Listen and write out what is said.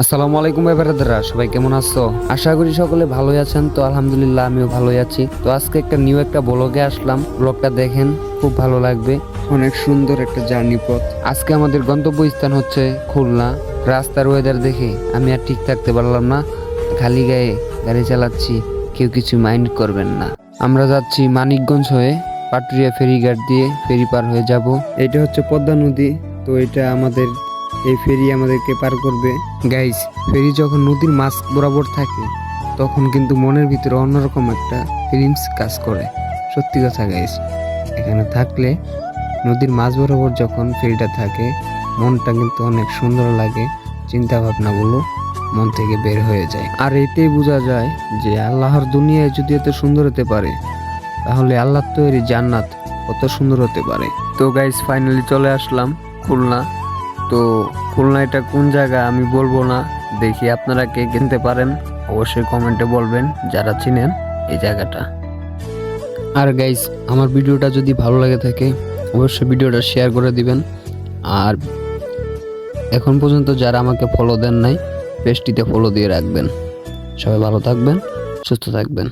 আসসালামু আলাইকুম ব্যাপারদারা সবাই কেমন আছো? আশা করি সকলে ভালোই আছেন। তো আলহামদুলিল্লাহ আমিও ভালোই আছি। তো আজকে একটা নিউ একটা ব্লগে আসলাম। ব্লগটা দেখেন খুব ভালো লাগবে। অনেক সুন্দর একটা জার্নি পথ। আজকে আমাদের গন্তব্য স্থান হচ্ছে খুলনা। রাস্তার ওয়েদার দেখে আমি আর ঠিক থাকতে পারলাম না। খালি গায়ে গাড়ি চালাচ্ছি কেউ কিছু মাইন্ড করবেন না। আমরা যাচ্ছি মানিকগঞ্জ হয়ে পাটুরিয়া ফেরিঘাট দিয়ে ফেরি পার হয়ে যাব। এটা হচ্ছে পদ্মা নদী। তো এটা আমাদের এই ফেরি আমাদেরকে পার করবে। গাইস ফেরি যখন নদীর মাছ বরাবর থাকে, তখন কিন্তু মনের ভিতরে অন্যরকম একটা ফিলিংস কাজ করে। সত্যি কথা গাইস এখানে থাকলে নদীর মাছ বরাবর যখন ফেরিটা থাকে, মনটা কিন্তু অনেক সুন্দর লাগে চিন্তা ভাবনাগুলো মন থেকে বের হয়ে যায়। আর এতেই বোঝা যায় যে আল্লাহর দুনিয়ায় যদি এত সুন্দর হতে পারে, তাহলে আল্লাহর তৈরি জান্নাত কত সুন্দর হতে পারে। তো গাইস ফাইনালি চলে আসলাম খুলনা। তো খুলনা এটা কোন জায়গা আমি বলব না, দেখি আপনারা কে কিনতে পারেন। অবশ্যই কমেন্টে বলবেন যারা চিনেন এই জায়গাটা। আর গাইস আমার ভিডিওটা যদি ভালো লাগে থাকে, অবশ্যই ভিডিওটা শেয়ার করে দিবেন। আর এখন পর্যন্ত যারা আমাকে ফলো দেন নাই পেজটিতে ফলো দিয়ে রাখবেন। সবাই ভালো থাকবেন, সুস্থ থাকবেন।